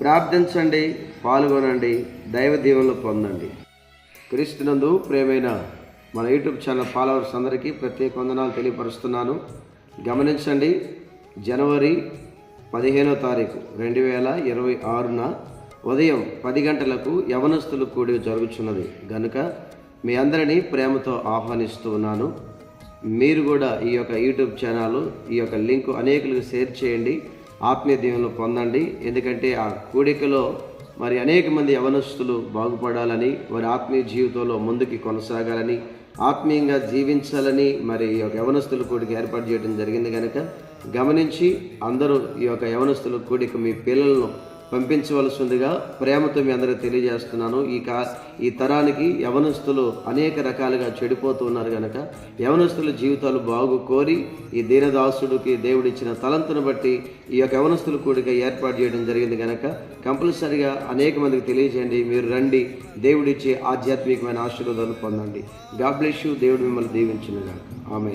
ప్రార్థించండి పాల్గొనండి దైవ దీవెనలు పొందండి. క్రీస్తునందు ప్రేమైన మన యూట్యూబ్ ఛానల్ ఫాలోవర్స్ అందరికీ ప్రత్యేక వందనాలు తెలియపరుస్తున్నాను. గమనించండి జనవరి పదిహేనో తారీఖు రెండు వేల ఇరవై ఆరున ఉదయం పది గంటలకు యవనస్తులు కూడి జరుగుతున్నది గనుక మీ అందరినీ ప్రేమతో ఆహ్వానిస్తూ ఉన్నాను. మీరు కూడా ఈ యొక్క యూట్యూబ్ ఛానల్ ఈ యొక్క లింక్ అనేకులకు షేర్ చేయండి. ఆత్మీయ దీవెనలు పొందండి. ఎందుకంటే ఆ కూడికలో మరి అనేక మంది యవనస్తులు బాగుపడాలని వారి ఆత్మీయ జీవితంలో ముందుకి కొనసాగాలని ఆత్మీయంగా జీవించాలని మరి ఈ యొక్క యవనస్తుల కూడిక ఏర్పాటు చేయడం జరిగింది కనుక గమనించి అందరూ ఈ యొక్క యవనస్తుల కూడిక మీ పిల్లలను పంపించవలసిందిగా ప్రేమతో మీ అందరికి తెలియజేస్తున్నాను. ఈ కా ఈ తరానికి యవనస్తులు అనేక రకాలుగా చెడిపోతూ ఉన్నారు కనుక యవనస్తుల జీవితాలు బాగు కోరి ఈ దీనదాసుడికి దేవుడిచ్చిన తలంతును బట్టి ఈ యొక్క యవనస్తుల కూడిక ఏర్పాటు చేయడం జరిగింది కనుక కంపల్సరిగా అనేక మందికి తెలియజేయండి. మీరు రండి దేవుడిచ్చే ఆధ్యాత్మికమైన ఆశీర్వాదాలు పొందండి. God bless you. దేవుడు మిమ్మల్ని దీవించినగా ఆమె